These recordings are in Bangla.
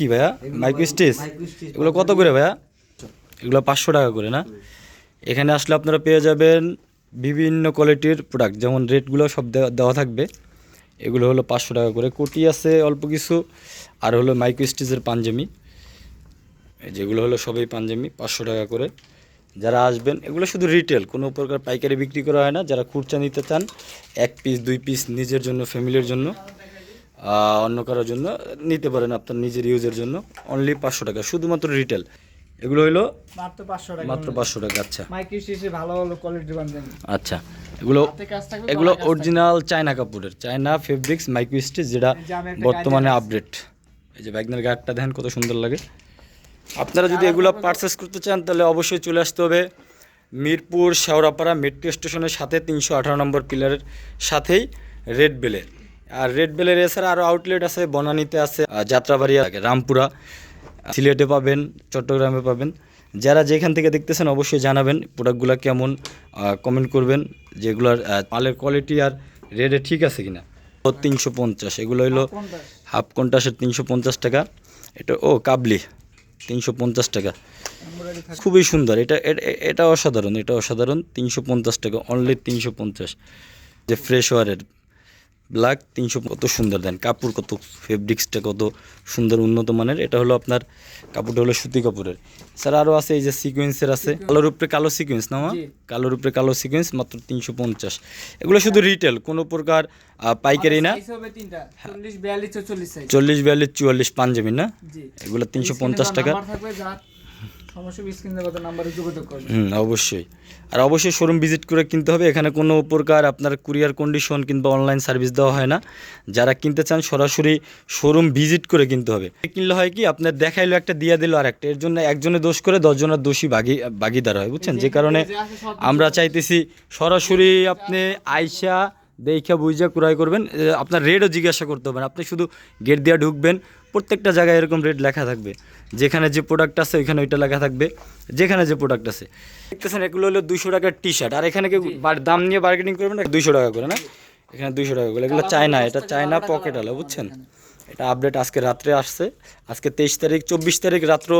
কি ভাইয়া? মাইক্রো স্টিচ এগুলো কত করে ভাইয়া? এগুলো পাঁচশো টাকা করে, না? এখানে আসলে আপনারা পেয়ে যাবেন বিভিন্ন কোয়ালিটির প্রোডাক্ট যেমন রেটগুলো সব দেওয়া থাকবে। এগুলো হলো পাঁচশো টাকা করে। কোটি আছে অল্প কিছু, আর হলো মাইক্রো স্টিচের পাঞ্জামি যেগুলো হলো সবই পাঞ্জামি পাঁচশো টাকা করে। যারা আসবেন, এগুলো শুধু রিটেল কোনো প্রকার পাইকারি বিক্রি করা হয় না। যারা খুচরা নিতে চান, এক পিস দুই পিস নিজের জন্য ফ্যামিলির জন্য। অন্য কারোর জন্য নিতে পারেন আপনার নিজের ইউজের জন্য। অনলি পাঁচশো টাকা শুধুমাত্র রিটেল এগুলো হলো মাত্র পাঁচশো টাকা। মাত্র পাঁচশো টাকা আচ্ছা। স্টিচে ভালো ভালো কোয়ালিটির পাঞ্জাবি আচ্ছা এগুলো এগুলো। অরিজিনাল চায়না কাপড়ের চায়না ফেব্রিক্স মাইক্রো স্টিচ যেটা বর্তমানে আপডেট এই যে ব্যাগনের গার্ডটা দেখেন কত সুন্দর লাগে। আপনারা যদি এগুলো পারচেস করতে চান তাহলে অবশ্যই চলে আসতে হবে মিরপুর শেওড়াপাড়া মেট্রো স্টেশনের সাথে তিনশো আঠারো নম্বর পিলারের সাথেই রেড বেলের আর রেড বেলের এছাড়া আরও আউটলেট আছে বনানীতে আছে যাত্রাবাড়ি আছে, রামপুরা সিলেটে পাবেন চট্টগ্রামে পাবেন। যারা যেখান থেকে দেখতেছেন অবশ্যই জানাবেন প্রোডাক্টগুলো কেমন কমেন্ট করবেন যেগুলোর মালের কোয়ালিটি আর রেটে ঠিক আছে কিনা। তিনশো পঞ্চাশ এগুলো হলো হাফ কন্টাসের তিনশো পঞ্চাশ টাকা। এটা ও কাবলি তিনশো পঞ্চাশ টাকা। খুবই সুন্দর এটা এটা অসাধারণ এটা অসাধারণ তিনশো পঞ্চাশ টাকা অনলি তিনশো পঞ্চাশ। যে ফ্রেশ ওয়ারের ব্ল্যাক তিনশো কত সুন্দর দেন। কাপড় কত ফেব্রিক্সটা কত সুন্দর উন্নত মানের। এটা হলো আপনার কাপড়টা হলো সুতি কাপড়ের। স্যার আরও আছে এই যে সিকোয়েন্সের আছে। কালোর উপরে কালো সিকোয়েন্স না মা? কালোর উপরে কালো সিকোয়েন্স মাত্র তিনশো পঞ্চাশ। এগুলো শুধু রিটেল কোনো প্রকার পাইকারি না। চল্লিশ বিয়াল্লিশ চুয়াল্লিশ পাঞ্জাবি না? এগুলো তিনশো পঞ্চাশ টাকা। অবশ্যই আর অবশ্যই শোরুম ভিজিট করে কিনতে হবে। এখানে কোনো প্রকার আপনার কুরিয়ার কন্ডিশন কিংবা অনলাইন সার্ভিস দেওয়া হয় না। যারা কিনতে চান, সরাসরি শোরুম ভিজিট করে কিনতে হবে। কিনলে হয় কি? আপনার দেখাইলো একটা, দিয়ে দিল আর একটা এর জন্য একজনে দোষ করে, দশজনের দোষী ভাগি ভাগিদার হয়, বুঝছেন? যে কারণে আমরা চাইতেছি সরাসরি আপনি আইসা দেখা বুঝা ক্রয় করবেন। আপনার রেটও জিজ্ঞাসা করতে হবে আপনি শুধু গেট দিয়ে ঢুকবেন প্রত্যেকটা জায়গায় এরকম রেট লেখা থাকবে। যেখানে যে প্রোডাক্ট আছে ওইখানে ওইটা লেখা থাকবে। যেখানে যে প্রোডাক্ট আছে। দেখতেছেন এগুলো হলো দুশো টাকার টি শার্ট আর এখানে কেউ দাম নিয়ে বার্গেনিং করবে না দুশো টাকা করে না? এখানে দুইশো টাকা করে। এগুলো চায়না এটা চায়না পকেট আলো বুঝছেন? এটা আপডেট আজকে রাত্রে আসছে। আজকে তেইশ তারিখ চব্বিশ তারিখ রাত্র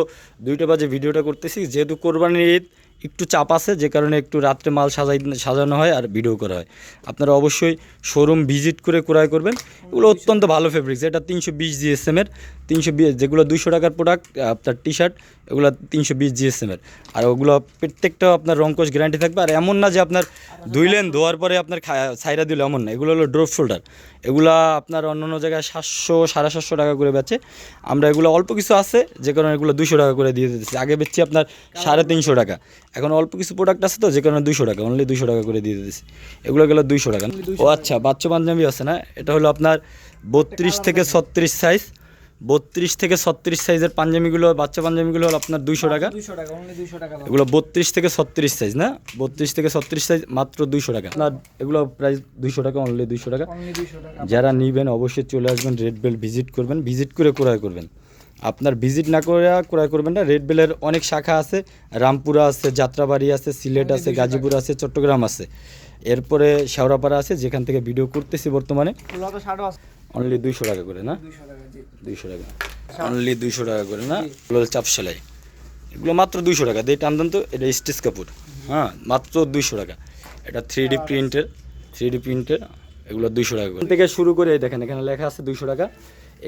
দুইটা বাজে ভিডিওটা করতেছি। যেহেতু কোরবানির ঈদ একটু চাপ আছে যে কারণে একটু রাত্রে মাল সাজাই সাজানো হয় আর ভিডিও করা হয়। আপনারা অবশ্যই শোরুম ভিজিট করে ক্রয় করবেন। এগুলো অত্যন্ত ভালো ফেব্রিক্স এটা তিনশো বিশ জিএসএমের তিনশো বিশ যেগুলো দুশো টাকার প্রোডাক্ট আপনার টি শার্ট এগুলো তিনশো বিশ জিএসএমের আর ওগুলো প্রত্যেকটা আপনার রঙ্কশ গ্যারান্টি থাকবে। আর এমন না যে আপনার ধুইলেন ধোয়ার পরে আপনার সাইরা দিল এমন না। এগুলো হলো ড্রপ শোল্ডার এগুলো আপনার অন্য অন্য জায়গায় সাতশো সাড়ে সাতশো টাকা করে বেচে। আমরা এগুলো অল্প কিছু আছে, যে কারণে এগুলো দুশো টাকা করে দিয়ে দিতেছি। আগে বেচছি আপনার সাড়ে তিনশো টাকা। এখন অল্প কিছু প্রোডাক্ট আছে তো, যে কারণে দুশো টাকা অনলি দুশো টাকা করে দিয়ে দিতেছি। এগুলো গেলো দুইশো টাকা। ও আচ্ছা বাচ্চা পাঞ্জাবি আছে না? এটা হলো আপনার বত্রিশ থেকে ছত্রিশ সাইজ বত্রিশ থেকে ছত্রিশ সাইজের পাঞ্জাবিগুলো বাচ্চা পাঞ্জাবিগুলো হলো আপনার দুইশো টাকা। এগুলো বত্রিশ থেকে ছত্রিশ সাইজ না? বত্রিশ থেকে ছত্রিশ সাইজ মাত্র দুইশো টাকা। আপনার এগুলো প্রাইস দুইশো টাকা অনলি দুইশো টাকা। টাকা যারা নিবেন অবশ্যই চলে আসবেন রেড বেল ভিজিট করবেন। ভিজিট করে ক্রয় করবেন। আপনার ভিজিট না করে ক্রয় করবেন না। রেড বেলের অনেক শাখা আছে। রামপুরা আছে যাত্রাবাড়ি আছে সিলেট আছে গাজীপুর আছে চট্টগ্রাম আছে। এরপরে শেওড়াপাড়া আছে যেখান থেকে ভিডিও করতেছি বর্তমানে। অনলি দুইশো টাকা করে না? দুশো দুইশো টাকা। অনলি দুইশো টাকা করে না? এগুলো চাপ সেলাই। এগুলো মাত্র দুইশো টাকা। দিয়ে টান তো এটা স্টিচ কাপড়। হ্যাঁ মাত্র দুইশো টাকা। এটা থ্রি ডি প্রিন্টের থ্রি ডি প্রিন্টের এগুলো দুইশো টাকা করে। এখান থেকে শুরু করে এই দেখেন এখানে লেখা আছে দুইশো টাকা।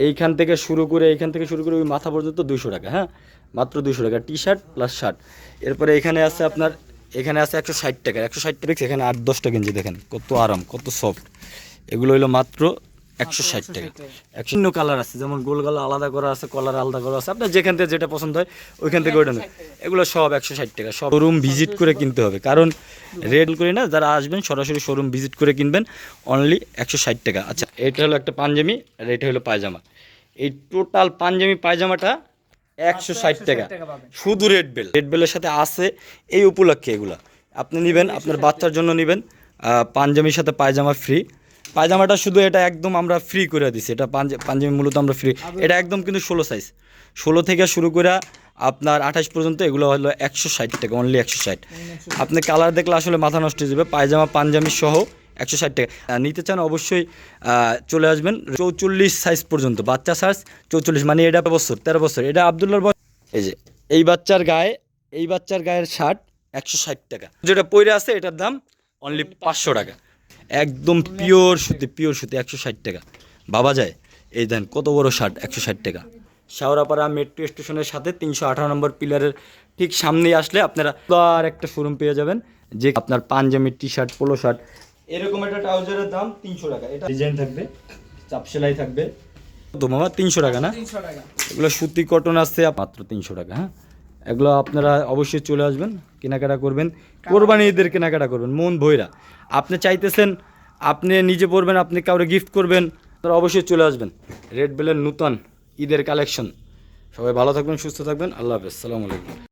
এইখান থেকে শুরু করে এইখান থেকে শুরু করে ওই মাথা পর্যন্ত দুইশো টাকা হ্যাঁ? মাত্র দুইশো টাকা। টি শার্ট প্লাস শার্ট এরপরে এখানে আছে আপনার এখানে আছে একশো ষাট টাকা। একশো ষাট টাকা এখানে আট দশটা গেঞ্জি দেখেন। কত আরাম কত সফট এগুলো হলো মাত্র একশো ষাট টাকা। একশো কালার আছে যেমন গোল কালার আলাদা করা আছে কলার আলাদা করা আছে। আপনার যেখান থেকে যেটা পছন্দ হয় ওইখান থেকে ওইটা। এগুলো সব একশো ষাট টাকা সব শোরুম ভিজিট করে কিনতে হবে কারণ রেড করে না যারা আসবেন সরাসরি শোরুম ভিজিট করে কিনবেন অনলি একশো ষাট টাকা। আচ্ছা এটা হলো একটা পাঞ্জাবি আর এটা হলো পায়জামা। এই টোটাল পাঞ্জাবি পায়জামাটা একশো ষাট টাকা। শুধু রেড বেল রেড বেলের সাথে আছে এই উপলক্ষে এগুলো। আপনি নেবেন আপনার বাচ্চার জন্য নেবেন আহ, পাঞ্জাবির সাথে পায়জামা ফ্রি পায়জামাটা শুধু এটা একদম আমরা ফ্রি করে দিছি। এটা পাঞ্জাবি মূলত আমরা ফ্রি এটা একদম কিন্তু ষোলো সাইজ ষোলো থেকে শুরু করে আপনার আঠাশ পর্যন্ত এগুলো হলো একশো ষাট টাকা অনলি একশো ষাট। আপনি কালার দেখলে আসলে মাথা নষ্ট হয়ে যাবে। পায়জামা পাঞ্জাবি সহ একশো ষাট টাকা। নিতে চান অবশ্যই চলে আসবেন চৌচল্লিশ সাইজ পর্যন্ত। বাচ্চা সাইজ চৌচল্লিশ মানে এটা বছর তেরো বছর। এটা আবদুল্লার বয়স। এই যে এই বাচ্চার গায়ে এই বাচ্চার গায়ের শার্ট একশো ষাট টাকা। যেটা পইরে আছে এটার দাম অনলি পাঁচশো টাকা। একদম পিওর সুতি পিওর সুতি একশো ষাট টাকা। বাবা যায় এই দেন কত বড় শার্ট একশো ষাট টাকা। শাওরাপাড়া মেট্রো স্টেশনের সাথে তিনশো আঠারো নম্বর পিলারের ঠিক সামনেই আসলে আপনারা আর একটা শোরুম পেয়ে যাবেন যে আপনার panjabi T shirt polo shirt এরকম একটা ট্রাউজারের দাম তিনশো টাকা। এটা ডিজাইন থাকবে চাপ সেলাই থাকবে। তো মামা তিনশো টাকা না? তিনশো টাকা। এগুলো সুতি কটন আছে মাত্র তিনশো টাকা হ্যাঁ? এগুলো আপনারা অবশ্যই চলে আসবেন, কেনাকাটা করবেন। কোরবানি ঈদের কেনাকাটা করবেন, মন ভৈরা আপনি চাইতেছেন, আপনি নিজে পড়বেন আপনি কাউরে গিফট করবেন, তারা অবশ্যই চলে আসবেন। রেড বেলের নূতন ঈদের কালেকশন সবাই ভালো থাকবেন, সুস্থ থাকবেন, আল্লাহ হাফেজ, সালামু আলাইকুম।